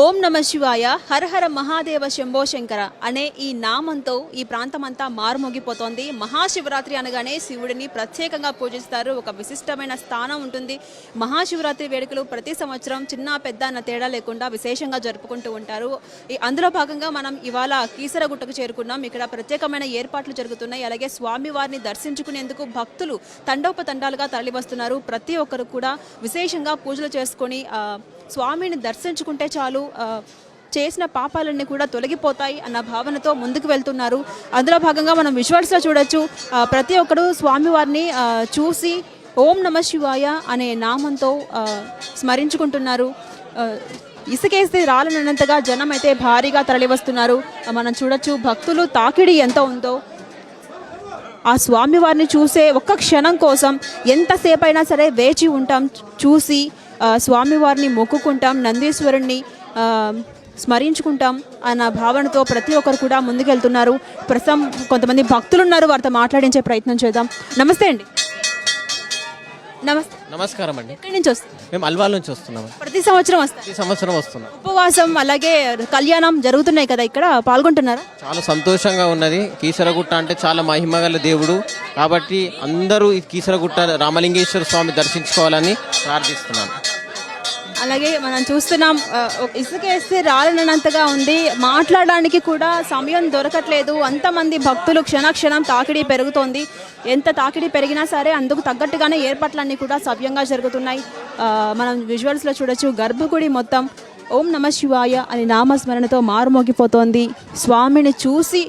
ఓం నమ శివాయ. హర హర మహాదేవ శంభో శంకర అనే ఈ నామంతో ఈ ప్రాంతమంతా మారుమోగిపోతోంది. మహాశివరాత్రి అనగానే శివుడిని ప్రత్యేకంగా పూజిస్తారు. ఒక విశిష్టమైన స్థానం ఉంటుంది. మహాశివరాత్రి వేడుకలు ప్రతి సంవత్సరం చిన్న పెద్ద అన్న తేడా లేకుండా విశేషంగా జరుపుకుంటూ ఉంటారు. ఈ అందులో భాగంగా మనం ఇవాళ కీసరగుట్టకు చేరుకున్నాం. ఇక్కడ ప్రత్యేకమైన ఏర్పాట్లు జరుగుతున్నాయి. అలాగే స్వామివారిని దర్శించుకునేందుకు భక్తులు తండోపతండాలుగా తరలివస్తున్నారు. ప్రతి ఒక్కరు కూడా విశేషంగా పూజలు చేసుకొని స్వామిని దర్శించుకుంటే చాలు చేసిన పాపాలన్నీ కూడా తొలగిపోతాయి అన్న భావనతో ముందుకు వెళ్తున్నారు. అందులో భాగంగా మనం విజువల్స్లో చూడొచ్చు ప్రతి ఒక్కరు స్వామివారిని చూసి ఓం నమ శివాయ అనే నామంతో స్మరించుకుంటున్నారు. ఇసుకేస్తే రాలనంతగా జనం అయితే భారీగా తరలివస్తున్నారు. మనం చూడొచ్చు భక్తులు తాకిడి ఎంత ఉందో. ఆ స్వామివారిని చూసే ఒక్క క్షణం కోసం ఎంతసేపు అయినా సరే వేచి ఉంటాం చూసి స్వామివారిని మొక్కుకుంటాం నందీశ్వరుణ్ణి ఆ, స్మరించుకుంటాం అన్న భావనతో ప్రతి ఒక్కరు కూడా ముందుకెళ్తున్నారు. ప్రస్తుతం కొంతమంది భక్తులు ఉన్నారు వారితో మాట్లాడించే ప్రయత్నం చేద్దాం. నమస్తే అండి. నమస్తే. నమస్కారం అండి. ఎక్కడి నుంచి వస్తుంది మేము అల్వాల్ నుంచి వస్తున్నాము ప్రతి సంవత్సరం వస్తారు ఈ సంవత్సరం వస్తున్నాం. ఉపవాసం అలాగే కళ్యాణం జరుగుతున్నాయి కదా ఇక్కడ పాల్గొంటున్నారా? చాలా సంతోషంగా ఉన్నది. కీసరగుట్ట అంటే చాలా మహిమగల దేవుడు. కాబట్టి అందరూ ఈ కీసరగుట్ట రామలింగేశ్వర స్వామి దర్శించుకోవాలని ప్రార్థిస్తున్నాను. అలాగే మనం చూస్తున్నాం ఇసుకేస్తే రాలనంతగా ఉంది. మాట్లాడడానికి కూడా సమయం దొరకట్లేదు. అంతమంది భక్తులు క్షణక్షణం తాకిడి పెరుగుతోంది. ఎంత తాకిడి పెరిగినా సరే అందుకు తగ్గట్టుగానే ఏర్పాట్లన్నీ కూడా సవ్యంగా జరుగుతున్నాయి. మనం విజువల్స్లో చూడొచ్చు గర్భగుడి మొత్తం ఓం నమ శివాయ అని నామస్మరణతో మారుమోగిపోతోంది. స్వామిని చూసి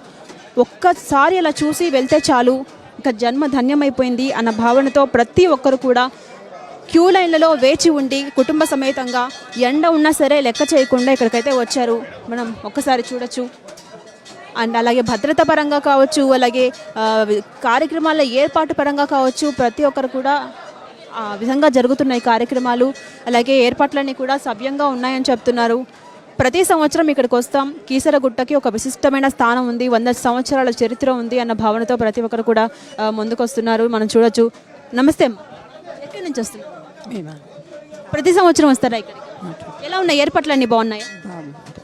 ఒక్కసారి అలా చూసి వెళ్తే చాలు. ఇక జన్మ ధన్యమైపోయింది అన్న భావనతో ప్రతి ఒక్కరు కూడా క్యూ లైన్లలో వేచి ఉండి కుటుంబ సమేతంగా ఎండ ఉన్నా సరే లెక్క చేయకుండా ఇక్కడికైతే వచ్చారు. మనం ఒక్కసారి చూడొచ్చు. అండ్ అలాగే భద్రత పరంగా కావచ్చు అలాగే కార్యక్రమాల ఏర్పాటు పరంగా కావచ్చు ప్రతి ఒక్కరు కూడా ఆ విధంగా జరుగుతున్నాయి కార్యక్రమాలు. అలాగే ఏర్పాట్లన్నీ కూడా సవ్యంగా ఉన్నాయని చెప్తున్నారు. ప్రతి సంవత్సరం ఇక్కడికి వస్తాం. కీసరగుట్టకి ఒక విశిష్టమైన స్థానం ఉంది. వంద సంవత్సరాల చరిత్ర ఉంది అన్న భావనతో ప్రతి ఒక్కరు కూడా ముందుకొస్తున్నారు. మనం చూడొచ్చు. నమస్తే ఎక్కడి నుంచి వస్తున్నారు? ప్రతి సంవత్సరం వస్తారా ఇక్కడికి? ఎలా ఉన్నాయి? ఏర్పాట్లు అన్ని బాగున్నాయా?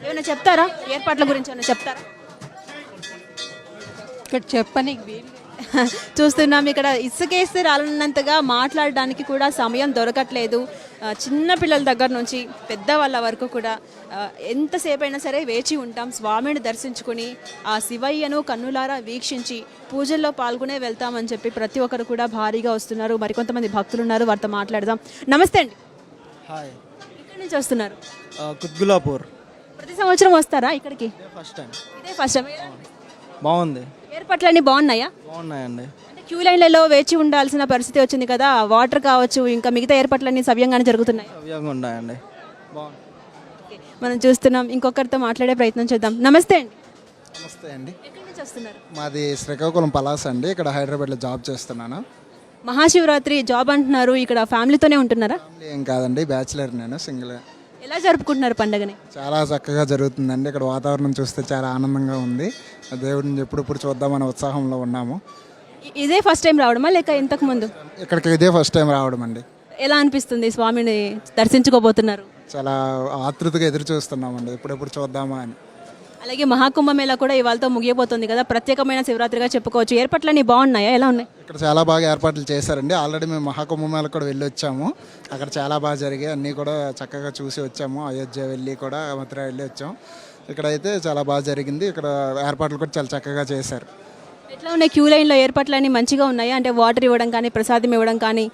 ఏమైనా చెప్తారా? ఏర్పాట్ల గురించి ఏమైనా చెప్తారా? ఇక్కడ చెప్పనీకి వీలు చూస్తున్నాం. ఇక్కడ ఇసుకేస్తే రాలన్నంతగా మాట్లాడడానికి కూడా సమయం దొరకట్లేదు. చిన్న పిల్లల దగ్గర నుంచి పెద్దవాళ్ళ వరకు కూడా ఎంతసేపు అయినా సరే వేచి ఉంటాం. స్వామిని దర్శించుకుని ఆ శివయ్యను కన్నులారా వీక్షించి పూజల్లో పాల్గొనే వెళ్తామని చెప్పి ప్రతి ఒక్కరు కూడా భారీగా వస్తున్నారు. మరికొంతమంది భక్తులు ఉన్నారు వారితో మాట్లాడదాం. నమస్తే అండి. హాయ్. ఎక్కడి నుంచి వస్తున్నారు? కుత్బులాపూర్ ప్రతి సంవత్సరం వస్తారా ఇక్కడికి? ఫస్ట్ టైం ఇదే ఫస్ట్ బాగుంది. ఏర్పాట్లన్నీ బాగున్నాయా? బాగున్నాయండి. అంటే క్యూ లైన్లలో వేచి ఉండాల్సిన పరిస్థితి వచ్చింది కదా వాటర్ కావచ్చు ఇంకా మిగతా ఏర్పాట్లన్నీ సవ్యంగానే జరుగుతున్నాయి? సవ్యంగా ఉన్నాయండి. బాగుంది మనం చూస్తున్నాం ఇంకొకరితో మాట్లాడే ప్రయత్నం చేద్దాం. నమస్తే అండి. నమస్తే అండి. ఎక్కడి నుంచి వస్తున్నారు? మాది శ్రీకాకుళం పలాస్ అండి ఇక్కడ హైదరాబాద్లో జాబ్ చేస్తున్నాను. మహాశివరాత్రి జాబ్ అంటున్నారు ఇక్కడ ఫ్యామిలీతోనే ఉంటున్నారా? ఫ్యామిలీ ఏం కాదండి బ్యాచిలర్ నేను సింగిల్. ఎలా జరుపుకుంటున్నారు పండగని? చాలా చక్కగా జరుగుతుందండి. ఇక్కడ వాతావరణం చూస్తే చాలా ఆనందంగా ఉంది. దేవుడిని ఎప్పుడెప్పుడు చూద్దామనే ఉత్సాహంలో ఉన్నాము. ఇదే ఫస్ట్ టైం రావడమా లేక ఇంతకు ముందు? ఇక్కడికి ఇదే ఫస్ట్ టైం రావడం అండి ఎలా అనిపిస్తుంది స్వామిని దర్శించుకోబోతున్నారు? చాలా ఆతృతగా ఎదురు చూస్తున్నామండి. ఎప్పుడెప్పుడు చూద్దామా అని. అలాగే మహాకుంభమేళ కూడా ఇవాళతో ముగియబోతుంది కదా. ప్రత్యేకమైన శివరాత్రిగా చెప్పుకోవచ్చు. ఏర్పాట్లన్నీ బాగున్నాయా? ఎలా ఉన్నాయి? ఇక్కడ చాలా బాగా ఏర్పాట్లు చేశారండి. ఆల్రెడీ మేము మహాకుంభమేళ కూడా వెళ్ళి వచ్చాము అక్కడ చాలా బాగా జరిగాయి. అన్నీ కూడా చక్కగా చూసి వచ్చాము. అయోధ్య వెళ్ళి కూడా మథుర వెళ్ళి వచ్చాము ఇక్కడ అయితే చాలా బాగా జరిగింది. ఇక్కడ ఏర్పాట్లు కూడా చాలా చక్కగా చేశారు. ఎట్లా ఉన్నాయి? క్యూ లైన్లో ఏర్పాట్లన్నీ మంచిగా ఉన్నాయా? అంటే వాటర్ ఇవ్వడం కానీ ప్రసాదం ఇవ్వడం కానీ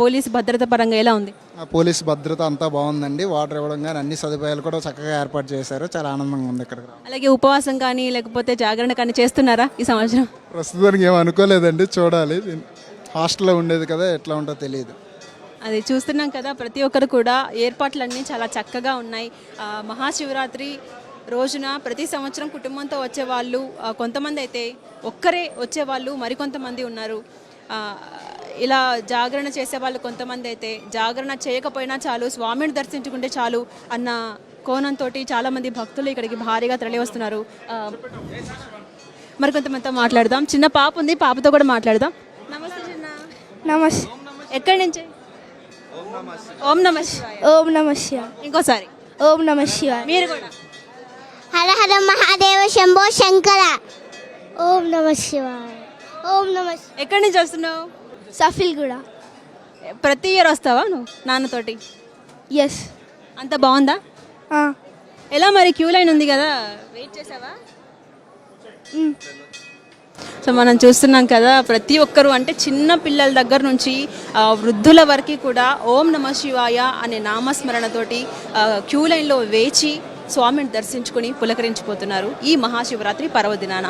పోలీస్ భద్రత పరంగా ఎలా ఉంది? ఆ పోలీస్ భద్రత అంతా బాగుందండి. వాటర్ ఇవ్వడం కానీ అన్ని సదుపాయాలు కూడా చక్కగా ఏర్పాటు చేశారు. చాలా ఆనందంగా ఉంది ఇక్కడ అలాగే ఉపవాసం కానీ లేకపోతే జాగరణ కానీ చేస్తున్నారా ఈ సంవత్సరం? ప్రస్తుతానికి ఏం అనుకోలేదండి. చూడాలి. హాస్టల్లో ఉండేది కదా ఎట్లా ఉంటుందో తెలియదు అది చూస్తున్నాం కదా ప్రతి ఒక్కరు కూడా ఏర్పాట్లన్నీ చాలా చక్కగా ఉన్నాయి. మహాశివరాత్రి రోజున ప్రతి సంవత్సరం కుటుంబంతో వచ్చేవాళ్ళు కొంతమంది అయితే ఒక్కరే వచ్చేవాళ్ళు మరికొంతమంది ఉన్నారు. ఇలా జాగరణ చేసేవాళ్ళు కొంతమంది అయితే జాగరణ చేయకపోయినా చాలు స్వామిని దర్శించుకుంటే చాలు అన్న కోణంతో చాలామంది భక్తులు ఇక్కడికి భారీగా తరలి వస్తున్నారు మరి కొంతమందితో మాట్లాడదాం. చిన్న పాప ఉంది పాపతో కూడా మాట్లాడదాం. నమస్తే చిన్న. నమస్ ఎక్కడి నుంచి? ఓం నమ శివాయ. ఓం నమ శివాయ. ఇంకోసారి. ఓం నమ శివాయ. మీరు కూడా. హర హర మహాదేవ శంభో శంకర. ఓం నమ శివాయ. ఓం నమ ఎక్కడి నుంచి వస్తున్నావు? సఫిల్ కూడా ప్రతి ఇయర్ వస్తావా నువ్వు నాన్నతోటి? ఎస్ అంత బాగుందా? ఎలా మరి క్యూ లైన్ ఉంది కదా? వెయిట్ చేసావా? సో మనం చూస్తున్నాం కదా ప్రతి ఒక్కరు అంటే చిన్న పిల్లల దగ్గర నుంచి వృద్ధుల వరకు కూడా ఓం నమ శివాయ అనే నామస్మరణతోటి క్యూ లైన్లో వేచి స్వామిని దర్శించుకుని పులకరించిపోతున్నారు ఈ మహాశివరాత్రి పర్వదినాన.